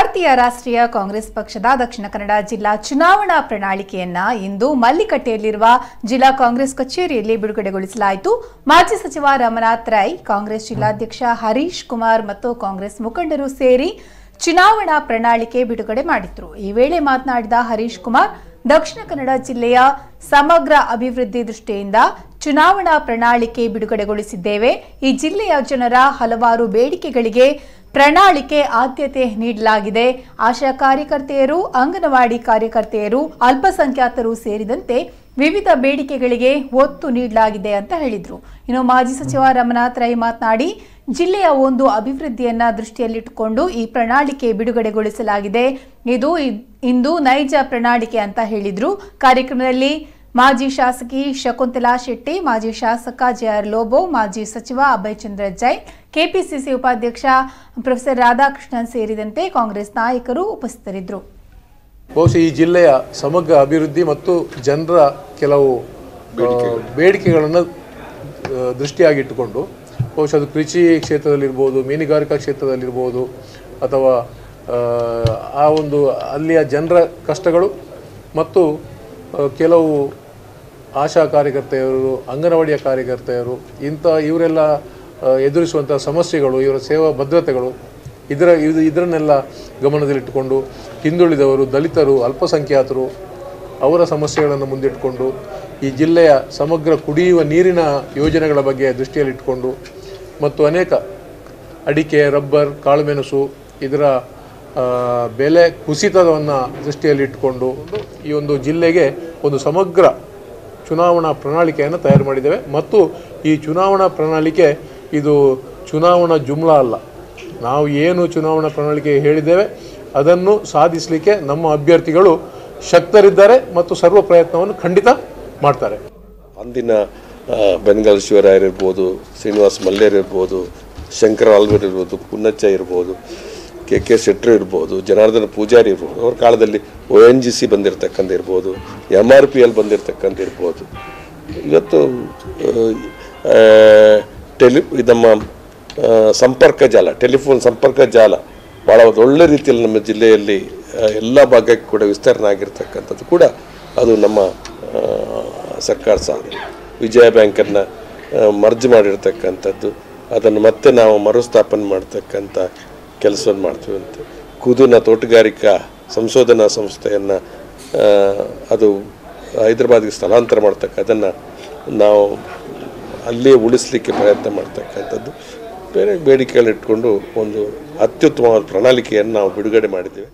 ಭಾರತೀಯ ರಾಷ್ಟ್ರೀಯ ಕಾಂಗ್ರೆಸ್ ಪಕ್ಷದ ದಕ್ಷಿಣ ಕನ್ನಡ ಜಿಲ್ಲಾ ಚುನಾವಣಾ ಪ್ರಣಾಳಿಕೆಯನ್ನ ಇಂದು ಮಲ್ಲಿಕಟ್ಟೆಯಲ್ಲಿರುವ ಜಿಲ್ಲಾ ಕಾಂಗ್ರೆಸ್ ಕಚೇರಿಯಲ್ಲಿ ಬಿಡುಗಡೆಗೊಳಿಸಲಾಯಿತು. ಮಾಜಿ ಸಚಿವ ರಮನಾಥ್ ರೈ, ಕಾಂಗ್ರೆಸ್ ಜಿಲ್ಲಾಧ್ಯಕ್ಷ ಹರೀಶ್ ಕುಮಾರ್ ಮತ್ತು ಕಾಂಗ್ರೆಸ್ ಮುಖಂಡರು ಸೇರಿ ಚುನಾವಣಾ ಪ್ರಣಾಳಿಕೆ ಬಿಡುಗಡೆ ಮಾಡಿದ್ರು. ಈ ವೇಳೆ ಮಾತನಾಡಿದ ಹರೀಶ್ ಕುಮಾರ್, ದಕ್ಷಿಣ ಕನ್ನಡ ಜಿಲ್ಲೆಯ ಸಮಗ್ರ ಅಭಿವೃದ್ಧಿ ದೃಷ್ಟಿಯಿಂದ ಚುನಾವಣಾ ಪ್ರಣಾಳಿಕೆ ಬಿಡುಗಡೆಗೊಳಿಸಿದ್ದೇವೆ. ಈ ಜಿಲ್ಲೆಯ ಜನರ ಹಲವಾರು ಬೇಡಿಕೆಗಳಿಗೆ ಪ್ರಣಾಳಿಕೆ ಆದ್ಯತೆ ನೀಡಲಾಗಿದೆ. ಆಶಾ ಕಾರ್ಯಕರ್ತೆಯರು, ಅಂಗನವಾಡಿ ಕಾರ್ಯಕರ್ತೆಯರು, ಅಲ್ಪಸಂಖ್ಯಾತರು ಸೇರಿದಂತೆ ವಿವಿಧ ಬೇಡಿಕೆಗಳಿಗೆ ಒತ್ತು ನೀಡಲಾಗಿದೆ ಅಂತ ಹೇಳಿದರು. ಇನ್ನು ಮಾಜಿ ಸಚಿವ ರಮನಾಥ್ ರೈ ಮಾತನಾಡಿ, ಜಿಲ್ಲೆಯ ಒಂದು ಅಭಿವೃದ್ಧಿಯನ್ನ ದೃಷ್ಟಿಯಲ್ಲಿಟ್ಟುಕೊಂಡು ಈ ಪ್ರಣಾಳಿಕೆ ಬಿಡುಗಡೆಗೊಳಿಸಲಾಗಿದೆ. ಇದು ಇಂದು ನೈಜ ಪ್ರಣಾಳಿಕೆ ಅಂತ ಹೇಳಿದರು. ಕಾರ್ಯಕ್ರಮದಲ್ಲಿ ಮಾಜಿ ಶಾಸಕಿ ಶಕುಂತಲಾ ಶೆಟ್ಟಿ, ಮಾಜಿ ಶಾಸಕ ಜೆಆರ್ ಲೋಬೋ, ಮಾಜಿ ಸಚಿವ ಅಭಯ್ ಚಂದ್ರ ಜೈನ್ ಕೆಪಿಸಿಸಿ ಉಪಾಧ್ಯಕ್ಷ ಪ್ರೊಫೆಸರ್ ರಾಧಾಕೃಷ್ಣನ್ ಸೇರಿದಂತೆ ಕಾಂಗ್ರೆಸ್ ನಾಯಕರು ಉಪಸ್ಥಿತರಿದ್ದರು. ಬಹುಶಃ ಈ ಜಿಲ್ಲೆಯ ಸಮಗ್ರ ಅಭಿವೃದ್ಧಿ ಮತ್ತು ಜನರ ಕೆಲವು ಬೇಡಿಕೆಗಳನ್ನು ದೃಷ್ಟಿಯಾಗಿಟ್ಟುಕೊಂಡು ಬಹುಶಃ ಅದು ಕೃಷಿ ಕ್ಷೇತ್ರದಲ್ಲಿರ್ಬೋದು ಮೀನುಗಾರಿಕಾ ಕ್ಷೇತ್ರದಲ್ಲಿರ್ಬೋದು ಅಥವಾ ಆ, ಒಂದು ಅಲ್ಲಿಯ ಜನರ ಕಷ್ಟಗಳು ಮತ್ತು ಕೆಲವು ಆಶಾ ಕಾರ್ಯಕರ್ತೆಯರು ಅಂಗನವಾಡಿಯ ಕಾರ್ಯಕರ್ತೆಯರು ಇಂಥ ಇವರೆಲ್ಲ ಎದುರಿಸುವಂಥ ಸಮಸ್ಯೆಗಳು, ಇವರ ಸೇವಾ ಭದ್ರತೆಗಳು, ಇದರ, ಇದು ಇದರನ್ನೆಲ್ಲ ಗಮನದಲ್ಲಿಟ್ಟುಕೊಂಡು ಹಿಂದುಳಿದವರು, ದಲಿತರು, ಅಲ್ಪಸಂಖ್ಯಾತರು ಅವರ ಸಮಸ್ಯೆಗಳನ್ನು ಮುಂದಿಟ್ಟುಕೊಂಡು ಈ ಜಿಲ್ಲೆಯ ಸಮಗ್ರ ಕುಡಿಯುವ ನೀರಿನ ಯೋಜನೆಗಳ ಬಗ್ಗೆ ದೃಷ್ಟಿಯಲ್ಲಿಟ್ಟುಕೊಂಡು ಮತ್ತು ಅನೇಕ ಅಡಿಕೆ, ರಬ್ಬರ್, ಕಾಳುಮೆಣಸು ಇದರ ಬೆಲೆ ಕುಸಿತವನ್ನು ದೃಷ್ಟಿಯಲ್ಲಿಟ್ಟುಕೊಂಡು ಈ ಒಂದು ಜಿಲ್ಲೆಗೆ ಒಂದು ಸಮಗ್ರ ಚುನಾವಣಾ ಪ್ರಣಾಳಿಕೆಯನ್ನು ತಯಾರು ಮಾಡಿದ್ದೇವೆ. ಮತ್ತು ಈ ಚುನಾವಣಾ ಪ್ರಣಾಳಿಕೆ ಇದು ಚುನಾವಣಾ ಜುಮ್ಲಾ ಅಲ್ಲ. ನಾವು ಏನು ಚುನಾವಣಾ ಪ್ರಣಾಳಿಕೆ ಹೇಳಿದ್ದೇವೆ, ಅದನ್ನು ಸಾಧಿಸಲಿಕ್ಕೆ ನಮ್ಮ ಅಭ್ಯರ್ಥಿಗಳು ಶಕ್ತರಿದ್ದಾರೆ ಮತ್ತು ಸರ್ವ ಪ್ರಯತ್ನವನ್ನು ಖಂಡಿತ ಮಾಡ್ತಾರೆ. ಅಂದಿನ ಬೆನ್ಗಲ್ ಶಿವರಾಯರಿರ್ಬೋದು ಶ್ರೀನಿವಾಸ್ ಮಲ್ಲೇರ್ ಇರ್ಬೋದು, ಶಂಕರ ಆಲ್ವೇರ್ ಇರ್ಬೋದು, ಪುನ್ನಚ್ಚ ಇರ್ಬೋದು, ಕೆ ಕೆ ಶೆಟ್ರು ಇರ್ಬೋದು, ಜನಾರ್ದನ ಪೂಜಾರಿ ಇರ್ಬೋದು, ಅವ್ರ ಕಾಲದಲ್ಲಿ ಒ ಎನ್ ಜಿ ಸಿ ಬಂದಿರತಕ್ಕಂಥ ಇರ್ಬೋದು ಎಂ ಆರ್ ಪಿ ಎಲ್ ಬಂದಿರತಕ್ಕಂಥ ಇರ್ಬೋದು. ಇವತ್ತು ಟೆಲಿ ನಮ್ಮ ಸಂಪರ್ಕ ಜಾಲ, ಟೆಲಿಫೋನ್ ಸಂಪರ್ಕ ಜಾಲ ಭಾಳ ಒಳ್ಳೆ ರೀತಿಯಲ್ಲಿ ನಮ್ಮ ಜಿಲ್ಲೆಯಲ್ಲಿ ಎಲ್ಲ ಭಾಗಕ್ಕೆ ಕೂಡ ವಿಸ್ತರಣೆ ಆಗಿರ್ತಕ್ಕಂಥದ್ದು ಕೂಡ ಅದು ನಮ್ಮ ಸರ್ಕಾರ ಸಾಧನೆ ವಿಜಯ ಬ್ಯಾಂಕನ್ನು ಮರ್ಜ್ ಮಾಡಿರ್ತಕ್ಕಂಥದ್ದು. ಅದನ್ನು ಮತ್ತೆ ನಾವು ಮರುಸ್ಥಾಪನೆ ಮಾಡ್ತಕ್ಕಂಥ ಕೆಲಸವನ್ನು ಮಾಡ್ತೀವಿ ಅಂತ. ಕುದುನ ತೋಟಗಾರಿಕಾ ಸಂಶೋಧನಾ ಸಂಸ್ಥೆಯನ್ನು ಅದು ಹೈದರಾಬಾದ್ಗೆ ಸ್ಥಳಾಂತರ ಮಾಡ್ತಕ್ಕ ಅದನ್ನು ನಾವು ಅಲ್ಲೇ ಉಳಿಸ್ಲಿಕ್ಕೆ ಪ್ರಯತ್ನ ಮಾಡ್ತಕ್ಕಂಥದ್ದು. ಬೇರೆ ಬೇಡಿಕೆಗಳಿಟ್ಕೊಂಡು ಒಂದು ಅತ್ಯುತ್ತಮವಾದ ಪ್ರಣಾಳಿಕೆಯನ್ನು ನಾವು ಬಿಡುಗಡೆ ಮಾಡಿದ್ದೇವೆ.